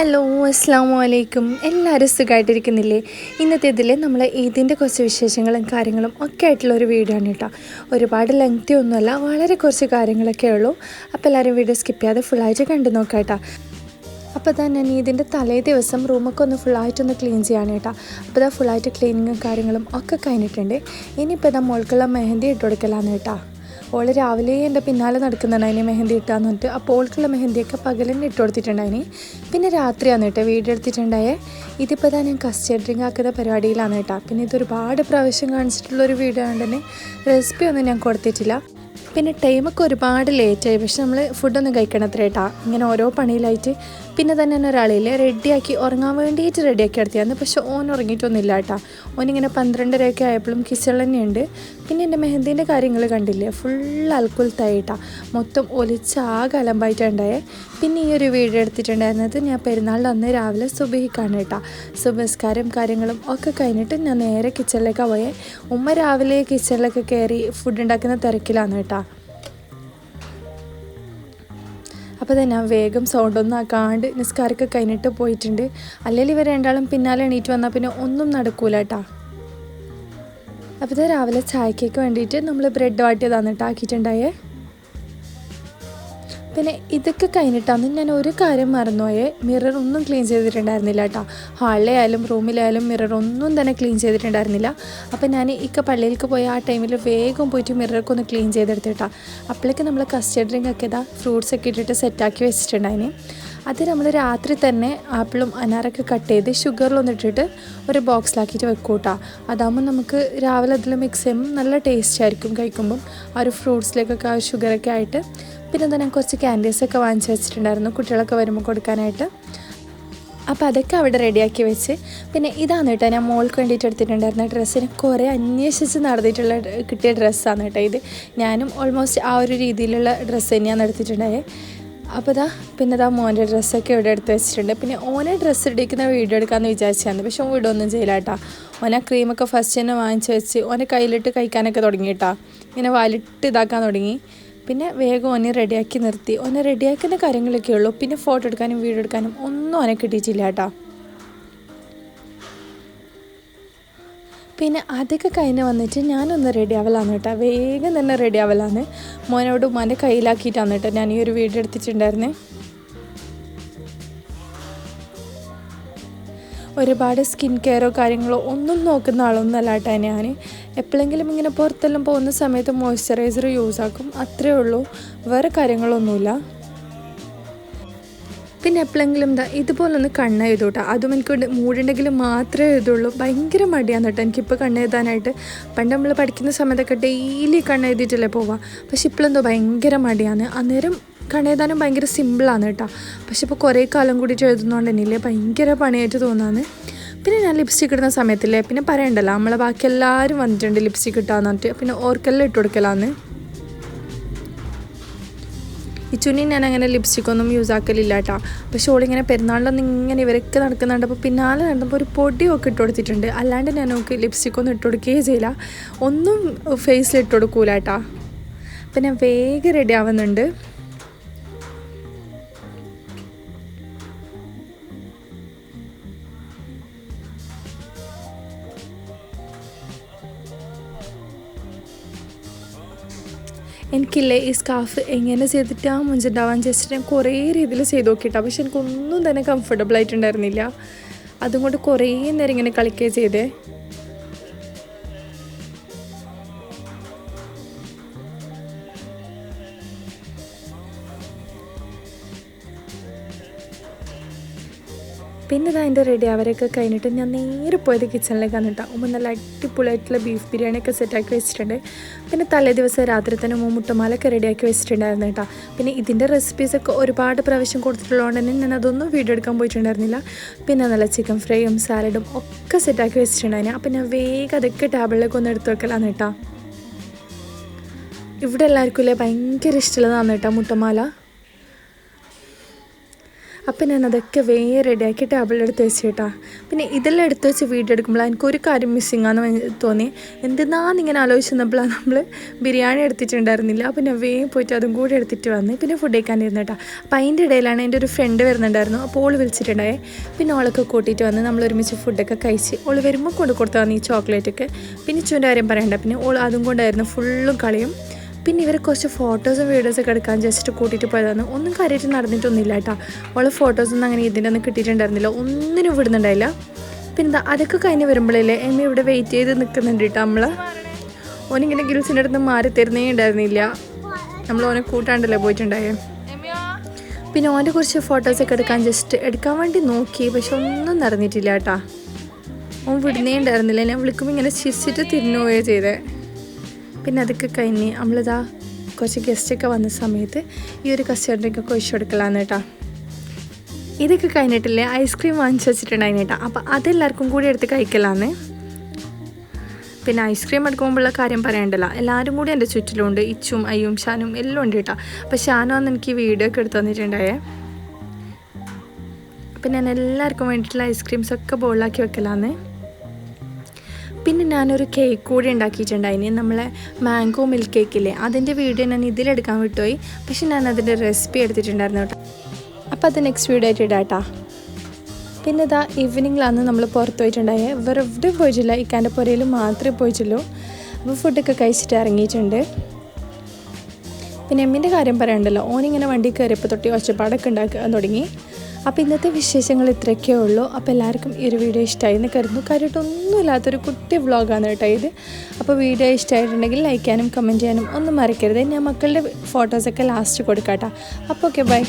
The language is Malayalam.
ഹലോ അസ്സാം വലൈക്കും എല്ലാവരും സുഖമായിട്ടിരിക്കുന്നില്ലേ ഇന്നത്തെ ഇതിൽ നമ്മൾ ഈദിന്റെ കുറച്ച് വിശേഷങ്ങളും കാര്യങ്ങളും ഒക്കെ ആയിട്ടുള്ള ഒരു വീഡിയോ ആണ് കേട്ടോ. ഒരുപാട് ലെങ്തി ഒന്നുമല്ല വളരെ കുറച്ച് കാര്യങ്ങളൊക്കെ ഉള്ളൂ. അപ്പോൾ എല്ലാവരും വീഡിയോ സ്കിപ്പ് ചെയ്യാതെ ഫുള്ളായിട്ട് കണ്ടു നോക്കാം കേട്ടോ. അപ്പോൾ തന്നെ ഞാൻ ഇതിന്റെ തലേ ദിവസം റൂമൊക്കെ ഒന്ന് ഫുള്ളായിട്ടൊന്ന് ക്ലീൻ ചെയ്യാണ് കേട്ടോ. അപ്പോൾ ഇതാ ഫുള്ളായിട്ട് ക്ലീനിങ്ങും കാര്യങ്ങളും ഒക്കെ കഴിഞ്ഞിട്ടുണ്ട്. ഇനിയിപ്പോൾ ഇതാ മോൾക്കുള്ള മെഹന്തി ഇട്ട് കൊടുക്കലാണ് കേട്ടോ. ഓൾ രാവിലെ എന്റെ പിന്നാലെ നടക്കുന്നുണ്ടായിന് മെഹന്തി ഇട്ടാന്ന് പറഞ്ഞിട്ട്. അപ്പോൾ ഓൾക്കുള്ള മെഹന്തിയൊക്കെ പകലിന് ഇട്ട് കൊടുത്തിട്ടുണ്ടായിന്. പിന്നെ രാത്രിയാണ് കേട്ടോ വീഡിയോ എടുത്തിട്ടുണ്ടായേ. ഇതിപ്പോൾ തന്നെ ഞാൻ കസ്റ്റേർഡ് ഡ്രിങ്ക് ആക്കുന്ന പരിപാടിയിലാണ് കേട്ടോ. പിന്നെ ഇത് ഒരുപാട് പ്രാവശ്യം കാണിച്ചിട്ടുള്ള ഒരു വീഡിയോ ആയതുകൊണ്ട് തന്നെ റെസിപ്പി ഒന്നും ഞാൻ കൊടുത്തിട്ടില്ല. പിന്നെ ടൈമൊക്കെ ഒരുപാട് ലേറ്റായി പക്ഷെ നമ്മൾ ഫുഡൊന്നും കഴിക്കണത്ര കേട്ടോ. ഇങ്ങനെ ഓരോ പണിയിലായിട്ട്. പിന്നെ തന്നെ തന്നെ ഒരാളില്ലേ റെഡിയാക്കി ഉറങ്ങാൻ വേണ്ടിയിട്ട് റെഡിയാക്കി എടുത്തിയായിരുന്നു പക്ഷെ ഓൻ ഉറങ്ങിയിട്ടൊന്നുമില്ല കേട്ടാ. ഓനിങ്ങനെ പന്ത്രണ്ടരയൊക്കെ ആയപ്പോഴും കിച്ചണിൽ തന്നെയുണ്ട്. പിന്നെ എന്റെ മെഹന്തിന്റെ കാര്യങ്ങൾ കണ്ടില്ലേ? ഫുൾ അൽക്കുൽത്തായിട്ടാണ് മൊത്തം ഒലിച്ച് ആകെ അലമ്പായിട്ടുണ്ടായേ. പിന്നെ ഈ ഒരു വീഡിയോ എടുത്തിട്ടുണ്ടായിരുന്നത് ഞാൻ പെരുന്നാളിന്റെ അന്ന് രാവിലെ സുബഹിക്കാണ് കേട്ടോ. സുബസ്കാരം കാര്യങ്ങളും ഒക്കെ കഴിഞ്ഞിട്ട് ഞാൻ നേരെ കിച്ചണിലേക്കാണ് പോയേ. ഉമ്മ രാവിലെ കിച്ചണിലൊക്കെ കയറി ഫുഡ് ഉണ്ടാക്കുന്ന തിരക്കിലാണ് കേട്ടോ. അപ്പോൾ തന്നെ ഞാൻ വേഗം സൗണ്ടൊന്നും ആക്കാണ്ട് നിസ്കാരമൊക്കെ കഴിഞ്ഞിട്ട് പോയിട്ടുണ്ട്. അല്ലെങ്കിൽ ഇവർ രണ്ടാളും പിന്നാലെ എണീറ്റ് വന്നാൽ പിന്നെ ഒന്നും നടക്കൂല കേട്ടാ. അപ്പോൾ ഇത് രാവിലെ ചായക്കേക്ക് വേണ്ടിയിട്ട് നമ്മൾ ബ്രെഡ് വാട്ടിയതാണ് ആക്കിയിട്ടുണ്ടായേ. പിന്നെ ഇതൊക്കെ കഴിഞ്ഞിട്ടാണ് ഞാൻ ഒരു കാര്യം മറന്നുപോയേ. മിറർ ഒന്നും ക്ലീൻ ചെയ്തിട്ടുണ്ടായിരുന്നില്ല കേട്ടോ ഹാളിലായാലും റൂമിലായാലും മിറർ ഒന്നും തന്നെ ക്ലീൻ ചെയ്തിട്ടുണ്ടായിരുന്നില്ല. അപ്പോൾ ഞാൻ ഇക്ക പള്ളിയിലേക്ക് പോയി ആ ടൈമിൽ വേഗം പോയിട്ട് മിററൊക്കെ ഒന്ന് ക്ലീൻ ചെയ്തെടുത്തിട്ടാ അപ്പോഴേക്ക് നമ്മൾ കസ്റ്റർഡ് ഡ്രിങ്ക് ഒക്കെ ഇതാ ഫ്രൂട്ട്സ് ഒക്കെ ഇട്ടിട്ട് സെറ്റാക്കി വെച്ചിട്ടുണ്ടായിന്. അത് നമ്മൾ രാത്രി തന്നെ ആപ്പിളും അനാറൊക്കെ കട്ട് ചെയ്ത് ഷുഗറിലൊന്നിട്ടിട്ട് ഒരു ബോക്സിലാക്കിയിട്ട് വെക്കും കേട്ടോ അതാകുമ്പോൾ നമുക്ക് രാവിലെ അതിൽ മിക്സ് ചെയ്യുമ്പോൾ നല്ല ടേസ്റ്റ് ആയിരിക്കും കഴിക്കുമ്പം. ആ ഒരു ഫ്രൂട്ട്സിലേക്കൊക്കെ ആ ഷുഗറൊക്കെ ആയിട്ട്. പിന്നെ തന്നെ കുറച്ച് ക്യാൻഡീസൊക്കെ വാങ്ങിച്ച് വെച്ചിട്ടുണ്ടായിരുന്നു കുട്ടികളൊക്കെ വരുമ്പോൾ കൊടുക്കാനായിട്ട്. അപ്പോൾ അതൊക്കെ അവിടെ റെഡിയാക്കി വെച്ച്. പിന്നെ ഇതാണ് കേട്ടോ ഞാൻ മോൾക്ക് വേണ്ടിയിട്ട് എടുത്തിട്ടുണ്ടായിരുന്ന ഡ്രസ്സിന് കുറേ അന്വേഷിച്ച് നടന്നിട്ടുള്ള കിട്ടിയ ഡ്രസ്സാണ് കേട്ടോ ഇത്. ഞാനും ഓൾമോസ്റ്റ് ആ ഒരു രീതിയിലുള്ള ഡ്രസ്സ് തന്നെയാണ് എടുത്തിട്ടുണ്ടായത് അപ്പോൾ ഇതാ പിന്നെ ഇതാ മോന്റെ ഡ്രസ്സൊക്കെ ഇവിടെ എടുത്ത് വെച്ചിട്ടുണ്ട്. പിന്നെ ഓനെ ഡ്രസ്സ് ഇടിക്കുന്ന വീഡിയോ എടുക്കാമെന്ന് വിചാരിച്ചാണ് പക്ഷെ ഓൻ ഒന്നും ചെയ്യില്ല കേട്ടോ. ഓനെ ക്രീമൊക്കെ ഫസ്റ്റ് തന്നെ വാങ്ങിച്ച് വെച്ച് ഓനെ കയ്യിലിട്ട് കഴിക്കാനൊക്കെ തുടങ്ങി കേട്ടോ ഇങ്ങനെ വാലിട്ട് ഇതാക്കാൻ തുടങ്ങി. പിന്നെ വേഗം ഓനെ റെഡിയാക്കി നിർത്തി. ഓനെ റെഡിയാക്കുന്ന കാര്യങ്ങളൊക്കെ ഉള്ളൂ പിന്നെ ഫോട്ടോ എടുക്കാനും വീഡിയോ എടുക്കാനും ഒന്നും ഓനെ കിട്ടിയിട്ടില്ല കേട്ടോ. പിന്നെ അതൊക്കെ കഴിഞ്ഞ് വന്നിട്ട് ഞാനൊന്ന് റെഡി ആവലാന്ന് കേട്ടോ. വേഗം തന്നെ റെഡി ആവലാന്ന്. മോനോട് ഉമ്മാന്റെ കയ്യിലാക്കിയിട്ടാണ് കേട്ടോ ഞാൻ ഈ ഒരു വീഡിയോ എടുത്തിട്ടുണ്ടായിരുന്നേ. ഒരുപാട് സ്കിൻ കെയറോ കാര്യങ്ങളോ ഒന്നും നോക്കുന്ന ആളൊന്നുമല്ല കേട്ടോ ഞാൻ എപ്പോഴെങ്കിലും ഇങ്ങനെ പുറത്തെല്ലാം പോകുന്ന സമയത്ത് മോയ്സ്ചറൈസർ യൂസ് ആക്കും. അത്രേ ഉള്ളൂ. വേറെ കാര്യങ്ങളൊന്നുമില്ല. പിന്നെ എപ്പോഴെങ്കിലും എന്താ ഇതുപോലൊന്ന് കണ്ണ് എഴുതൂട്ടോ. അതും എനിക്ക് മൂടുണ്ടെങ്കിൽ മാത്രമേ എഴുതുള്ളൂ. ഭയങ്കര മടിയാണ് കേട്ടോ. എനിക്കിപ്പോൾ കണ്ണ് എഴുതാനായിട്ട്. പണ്ട് നമ്മൾ പഠിക്കുന്ന സമയത്തൊക്കെ ഡെയിലി കണ്ണ് എഴുതിയിട്ടല്ലേ പോവാം പക്ഷെ ഇപ്പോഴെന്തോ ഭയങ്കര മടിയാണ്. അന്നേരം കണ്ണെഴുതാനും ഭയങ്കര സിമ്പിളാണ് കേട്ടോ. പക്ഷെ ഇപ്പോൾ കുറേ കാലം കൂടി എഴുതുന്നതുകൊണ്ട് തന്നെയില്ലേ ഭയങ്കര പണിയായിട്ട് തോന്നാന്ന്. പിന്നെ ഞാൻ ലിപ്സ്റ്റിക് ഇടുന്ന സമയത്തില്ലേ പിന്നെ പറയണ്ടല്ലോ നമ്മളെ ബാക്കി എല്ലാവരും വന്നിട്ടുണ്ട് ലിപ്സ്റ്റിക് ഇട്ടാന്ന് പറഞ്ഞിട്ട്. പിന്നെ ഓർക്കെല്ലാം ഇട്ട് കൊടുക്കലാന്ന്. ഈ ചുനി ഞാൻ അങ്ങനെ ലിപ്സ്റ്റിക് ഒന്നും യൂസ് ആക്കലില്ല കേട്ടോ പക്ഷേ ഓളിങ്ങനെ പെരുന്നാളിലൊന്നും ഇങ്ങനെ ഇവരൊക്കെ നടക്കുന്നുണ്ട്. അപ്പോൾ പിന്നാലെ നടന്നപ്പോൾ ഒരു പൊടിയൊക്കെ ഇട്ട് കൊടുത്തിട്ടുണ്ട്. അല്ലാണ്ട് ഞാൻ നോക്കി ലിപ്സ്റ്റിക് ഒന്നും ഇട്ട് കൊടുക്കുകയേ ചെയ്യില്ല. ഒന്നും ഫേസിൽ ഇട്ട് കൊടുക്കൂല കേട്ടോ അപ്പം ഞാൻ വേഗം റെഡി ആവുന്നുണ്ട്. എനിക്കില്ലേ ഈ സ്കാർഫ് എങ്ങനെ ചെയ്തിട്ടാ മുഞ്ചുണ്ടാവാൻ ചേച്ചിട്ട് ഞാൻ കുറേ രീതിയിൽ ചെയ്ത് നോക്കിയിട്ടാ. പക്ഷെ എനിക്കൊന്നും തന്നെ കംഫർട്ടബിൾ ആയിട്ടുണ്ടായിരുന്നില്ല. അതും കൊണ്ട് കുറേ നേരം ഇങ്ങനെ കളിക്കുകയും ചെയ്തേ. പിന്നെ ഇതാ എന്റെ റെഡി അവരൊക്കെ കഴിഞ്ഞിട്ട് ഞാൻ നേരെ പോയത് കിച്ചണിലേക്കാണ് കേട്ടോ. ഉമ്മ നല്ല അടിപൊളിയായിട്ടുള്ള ബീഫ് ബിരിയാണിയൊക്കെ സെറ്റാക്കി വെച്ചിട്ടുണ്ട്. പിന്നെ തലേ ദിവസം രാത്രി തന്നെ ഉമ്മ മുട്ടമാലൊക്കെ റെഡിയാക്കി വെച്ചിട്ടുണ്ടായിരുന്നു കേട്ടോ. പിന്നെ ഇതിന്റെ റെസിപ്പീസൊക്കെ ഒരുപാട് പ്രാവശ്യം കൊടുത്തിട്ടുള്ളതുകൊണ്ട് തന്നെ ഞാൻ അതൊന്നും വീഡിയോ എടുക്കാൻ പോയിട്ടുണ്ടായിരുന്നില്ല. പിന്നെ നല്ല ചിക്കൻ ഫ്രൈയും സാലഡും ഒക്കെ സെറ്റാക്കി വെച്ചിട്ടുണ്ടായിരുന്നു. അപ്പം ഞാൻ വേഗം അതൊക്കെ ടേബിളിലേക്ക് ഒന്ന് എടുത്തു വെക്കലാണ് കേട്ടോ. ഇവിടെ എല്ലാവർക്കും ഇല്ലേ ഭയങ്കര ഇഷ്ടമുള്ളതാണ് കേട്ടോ മുട്ടമാല. അപ്പം ഞാൻ അതൊക്കെ വേഗം വേറെ റെഡിയാക്കി അടുത്ത് വെച്ച് കേട്ടാ. പിന്നെ ഇതെല്ലാം എടുത്ത് വെച്ച് വീഡിയോ എടുക്കുമ്പോൾ എനിക്കൊരു കാര്യം മിസ്സിങ് ആണെന്ന് തോന്നി. എന്തെന്നാന്ന് ഇങ്ങനെ ആലോചിച്ചപ്പോഴാണ് നമ്മൾ ബിരിയാണി എടുത്തിട്ടുണ്ടായിരുന്നില്ല. അപ്പം ഞാൻ വേഗം പോയിട്ട് അതും കൂടി എടുത്തിട്ട് വന്ന് പിന്നെ ഫുഡ് കഴിക്കാനിരുന്നു കേട്ടോ. അപ്പം അതിന്റെ ഇടയിലാണ് എന്റെ ഒരു ഫ്രണ്ട് വരുന്നുണ്ടായിരുന്നു. അപ്പോൾ ഓൾ വിളിച്ചിട്ടുണ്ടായേ. പിന്നെ ഓളൊക്കെ കൂട്ടിയിട്ട് വന്ന് നമ്മൾ ഒരുമിച്ച് ഫുഡൊക്കെ കഴിച്ച് ഓൾ വരുമ്പോൾ കൊണ്ട് കൊടുത്തു വന്ന് ഈ ചോക്ലേറ്റൊക്കെ പിന്നെ ചുന്റെ കാര്യം പറയണ്ട. പിന്നെ ഓൾ അതും കൊണ്ടായിരുന്നു ഫുള്ളും കളിയും. പിന്നെ ഇവർ കുറച്ച് ഫോട്ടോസും വീഡിയോസൊക്കെ എടുക്കാൻ ജസ്റ്റ് കൂട്ടിയിട്ട് പോയതാണ്. ഒന്നും കാര്യമായിട്ട് നടന്നിട്ടൊന്നുമില്ല കേട്ടോ. ഓളെ ഫോട്ടോസൊന്നും അങ്ങനെ ഇതിന്റെ ഒന്നും കിട്ടിയിട്ടുണ്ടായിരുന്നില്ല. ഒന്നിനും വിടുന്നുണ്ടായില്ല പിന്നെ എന്താ അതൊക്കെ കഴിഞ്ഞ് വരുമ്പോഴല്ലേ എമ്മ ഇവിടെ വെയിറ്റ് ചെയ്ത് നിൽക്കുന്നുണ്ട് കേട്ടോ നമ്മൾ ഓനിങ്ങനെ ഗിൽസിന്റെ അടുത്ത് മാറി തരുന്നേ ഉണ്ടായിരുന്നില്ല. നമ്മൾ ഓനെ കൂട്ടാണ്ടല്ലേ പോയിട്ടുണ്ടായേ. പിന്നെ ഓന്റെ കുറച്ച് ഫോട്ടോസൊക്കെ എടുക്കാൻ ജസ്റ്റ് എടുക്കാൻ വേണ്ടി നോക്കി പക്ഷെ ഒന്നും നടന്നിട്ടില്ല കേട്ടാ. ഓൻ വിടുന്നേ ഉണ്ടായിരുന്നില്ല. ഞാൻ വിളിക്കുമ്പോൾ ഇങ്ങനെ ചിരിച്ചിട്ട് തിരിഞ്ഞു പോവുകയോ ചെയ്തേ. പിന്നെ അതൊക്കെ കഴിഞ്ഞ് നമ്മളിതാ കുറച്ച് ഗസ്റ്റൊക്കെ വന്ന സമയത്ത് ഈ ഒരു കസ്റ്റമറിനൊക്കെ ഒഴിച്ചു കൊടുക്കലാന്ന് കേട്ടോ. ഇതൊക്കെ കഴിഞ്ഞിട്ടില്ലേ ഐസ്ക്രീം വാങ്ങിച്ചു വെച്ചിട്ടുണ്ടായിരുന്നു കേട്ടോ. അപ്പോൾ അതെല്ലാവർക്കും കൂടി എടുത്ത് കഴിക്കലാന്ന്. പിന്നെ ഐസ്ക്രീം എടുക്കുമ്പോഴുള്ള കാര്യം പറയണ്ടല്ലോ. എല്ലാവരും കൂടി എന്റെ ചുറ്റിലുണ്ട്. ഇച്ചും അയ്യും ഷാനും എല്ലാം ഉണ്ട് കേട്ടോ. അപ്പോൾ ഷാനു അന്ന് എനിക്ക് വീഡിയോ ഒക്കെ എടുത്തു തന്നിട്ടുണ്ടായേ. അപ്പം ഞാൻ എല്ലാവർക്കും വേണ്ടിയിട്ടുള്ള ഐസ്ക്രീംസൊക്കെ ബോളാക്കി വെക്കലാന്ന്. പിന്നെ ഞാനൊരു കേക്ക് കൂടി ഉണ്ടാക്കിയിട്ടുണ്ടായിന്. നമ്മളെ മാംഗോ മിൽക്ക് കേക്കില്ലേ അതിന്റെ വീഡിയോ ഞാൻ ഇതിലെടുക്കാൻ വിട്ടുപോയി. പക്ഷെ ഞാൻ അതിന്റെ റെസിപ്പി എടുത്തിട്ടുണ്ടായിരുന്നു കേട്ടോ. അപ്പോൾ അത് നെക്സ്റ്റ് വീഡിയോ ആയിട്ട് ഇടാം പിന്നെ ഇതാ ഈവനിങ്ങിലാണ് നമ്മൾ പുറത്ത് പോയിട്ടുണ്ടായത് വേറെ എവിടെയും പോയിട്ടില്ല. ഇക്കാന്റെ പുരയിൽ മാത്രമേ പോയിട്ടുള്ളൂ. അപ്പോൾ ഫുഡൊക്കെ കഴിച്ചിട്ട് ഇറങ്ങിയിട്ടുണ്ട്. പിന്നെ എമ്മിന്റെ കാര്യം പറയണ്ടല്ലോ. ഓനിങ്ങനെ വണ്ടി കയറിയപ്പോൾ തൊട്ടി ഒച്ചപ്പാടൊക്കെ ഉണ്ടാക്കാൻ തുടങ്ങി. അപ്പോൾ ഇന്നത്തെ വിശേഷങ്ങൾ ഇത്രയൊക്കെ ഉള്ളൂ. അപ്പോൾ എല്ലാവർക്കും ഈ ഒരു വീഡിയോ ഇഷ്ടമായി എന്ന് കരുതുന്നു. കാര്യമായിട്ടൊന്നുമില്ലാത്തൊരു കുട്ടി വ്ളോഗാണ് കേട്ടോ ഇത്. അപ്പോൾ വീഡിയോ ഇഷ്ടമായിട്ടുണ്ടെങ്കിൽ ലൈക്ക് ചെയ്യാനും കമന്റ് ചെയ്യാനും ഒന്നും മറക്കരുത്. ഞാൻ മക്കളുടെ ഫോട്ടോസൊക്കെ ലാസ്റ്റ് കൊടുക്കാം കേട്ടോ. അപ്പോൾ ഓക്കെ ബൈ